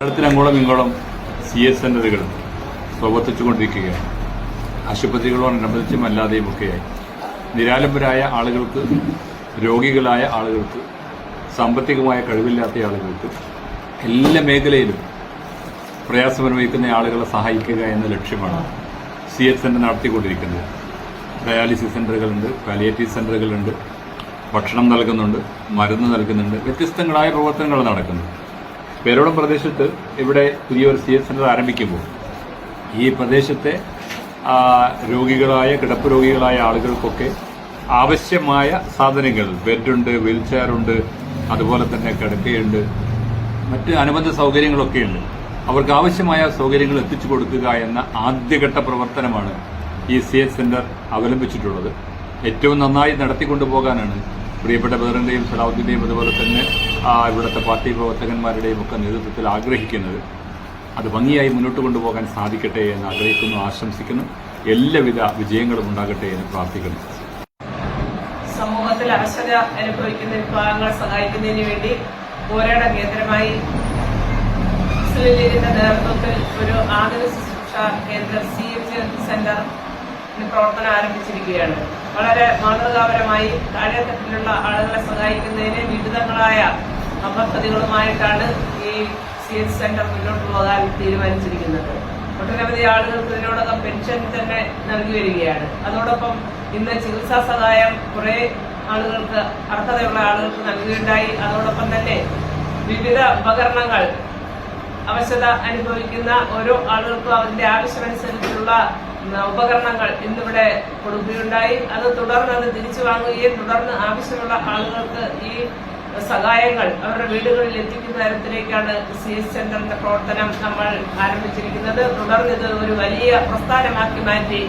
കേരളത്തിൽ അങ്ങോളം ഇങ്ങോളം സി എസ് സെന്ററുകൾ പ്രവർത്തിച്ചുകൊണ്ടിരിക്കുകയാണ് ആശുപത്രികളോടനുബന്ധിച്ചും അല്ലാതെയും ഒക്കെയായി. നിരാലംബരായ ആളുകൾക്ക് രോഗികളായ ആളുകൾക്ക് സാമ്പത്തികമായ കഴിവില്ലാത്ത ആളുകൾക്ക് എല്ലാ മേഖലയിലും പ്രയാസമനുഭവിക്കുന്ന ആളുകളെ സഹായിക്കുക എന്ന ലക്ഷ്യമാണ് സി എസ് സെന്റർ നടത്തിക്കൊണ്ടിരിക്കുന്നത്. ഡയാലിസിസ് സെന്ററുകളുണ്ട് പാലിയേറ്റീവ് സെന്ററുകളുണ്ട് ഭക്ഷണം നൽകുന്നുണ്ട് മരുന്ന് നൽകുന്നുണ്ട് വ്യത്യസ്തങ്ങളായ പ്രവർത്തനങ്ങൾ നടക്കുന്നു. പേരോടം പ്രദേശത്ത് ഇവിടെ പുതിയൊരു സി എസ് സെന്റർ ആരംഭിക്കുമ്പോൾ ഈ പ്രദേശത്തെ രോഗികളായ കിടപ്പ് രോഗികളായ ആളുകൾക്കൊക്കെ ആവശ്യമായ സാധനങ്ങൾ ബെഡുണ്ട് വീൽ ചെയറുണ്ട് അതുപോലെ തന്നെ കിടക്കയുണ്ട് മറ്റ് അനുബന്ധ സൗകര്യങ്ങളൊക്കെയുണ്ട്. അവർക്ക് ആവശ്യമായ സൗകര്യങ്ങൾ എത്തിച്ചു കൊടുക്കുക എന്ന ആദ്യഘട്ട പ്രവർത്തനമാണ് ഈ സി എസ് സെന്റർ അവലംബിച്ചിട്ടുള്ളത്. ഏറ്റവും നന്നായി നടത്തിക്കൊണ്ടുപോകാനാണ് പ്രിയപ്പെട്ട ബദറിന്റെയും സലാഹുദ്ദീന്റെയും അതുപോലെ തന്നെ ഇവിടുത്തെ പാർട്ടി പ്രവർത്തകന്മാരുടെയും ഒക്കെ നേതൃത്വത്തിൽ ആഗ്രഹിക്കുന്നത്. അത് ഭംഗിയായി മുന്നോട്ട് കൊണ്ടുപോകാൻ സാധിക്കട്ടെ എന്ന് ആഗ്രഹിക്കുന്നു ആശംസിക്കുന്നു. എല്ലാവിധ വിജയങ്ങളും ഉണ്ടാകട്ടെ എന്ന് പ്രാർത്ഥിക്കുന്നു. സമൂഹത്തിൽ അവശത അനുഭവിക്കുന്ന വിഭാഗങ്ങളെ സഹായിക്കുന്നതിന് വേണ്ടി പോരാട കേന്ദ്രമായി മുസ്ലിം നേതൃത്വത്തിൽ ഒരു ആതുര ശിക്ഷ കേന്ദ്രം സി എഫ് സെന്റർ പ്രവർത്തനം ആരംഭിച്ചിരിക്കുകയാണ്. വളരെ മാതൃകാപരമായി താഴെത്തട്ടിലുള്ള ആളുകളെ സഹായിക്കുന്നതിന് വിവിധങ്ങളായ പദ്ധതികളുമായിട്ടാണ് ഈ സി എച്ച് സെന്റർ മുന്നോട്ട് പോകാൻ തീരുമാനിച്ചിരിക്കുന്നത്. ഒട്ടനവധി ആളുകൾക്ക് ഇതിനോടകം പെൻഷൻ തന്നെ നൽകി വരികയാണ്. അതോടൊപ്പം ഇന്ന് ചികിത്സാ സഹായം കുറെ ആളുകൾക്ക് അർഹതയുള്ള ആളുകൾക്ക് നൽകുകയുണ്ടായി. അതോടൊപ്പം തന്നെ വിവിധ ഉപകരണങ്ങൾ അവശത അനുഭവിക്കുന്ന ഓരോ ആളുകൾക്കും അതിന്റെ ആവശ്യമനുസരിച്ചുള്ള ഉപകരണങ്ങൾ ഇന്നിവിടെ കൊടുക്കുകയുണ്ടായി. അത് തുടർന്ന് അത് തിരിച്ചു വാങ്ങുകയും തുടർന്ന് ആവശ്യമുള്ള ആളുകൾക്ക് ഈ സഹായങ്ങൾ അവരുടെ വീടുകളിൽ എത്തിക്കുന്ന തരത്തിലേക്കാണ് സി എസ് സെന്ററിന്റെ പ്രവർത്തനം നമ്മൾ ആരംഭിച്ചിരിക്കുന്നത്. തുടർന്ന് ഇത് ഒരു വലിയ പ്രസ്ഥാനമാക്കി മാറ്റി.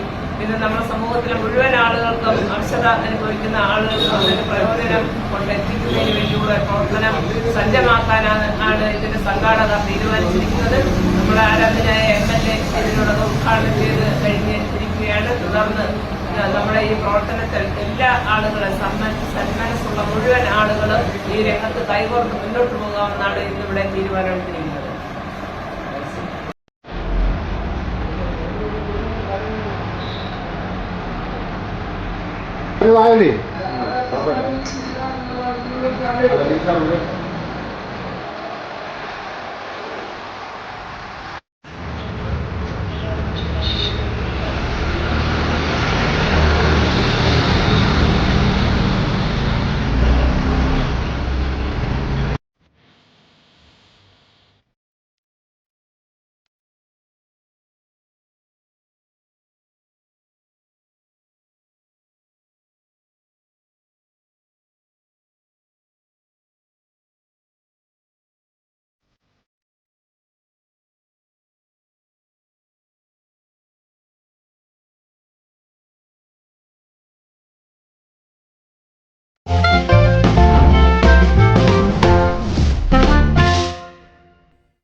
ഇത് നമ്മുടെ സമൂഹത്തിലെ മുഴുവൻ ആളുകൾക്കും അവശത അനുഭവിക്കുന്ന ആളുകൾക്കും അതിന്റെ പ്രയോജനം കൊണ്ടെത്തിക്കുന്നതിന് വേണ്ടിയുള്ള പ്രവർത്തനം സജ്ജമാക്കാനാണ് ആണ് ഇതിന്റെ സംഘാടകർ തീരുമാനിച്ചിരിക്കുന്നത്. നമ്മുടെ ആരാധനായ എം എൽ എ ഇതിനോടൊക്കെ ഉദ്ഘാടനം ചെയ്ത് കഴിഞ്ഞിരിക്കുകയാണ് തുടർന്ന് നമ്മുടെ ഈ പ്രവർത്തനത്തിൽ എല്ലാ ആളുകളും സമ്മാന സന്മനസ്സുള്ള മുഴുവൻ ആളുകളും ഈ രംഗത്ത് കൈകോർത്ത് മുന്നോട്ട് പോകാമെന്നാണ് ഇന്നിവിടെ തീരുമാനമെടുത്തിരിക്കുന്നത് ഒരു വായനേ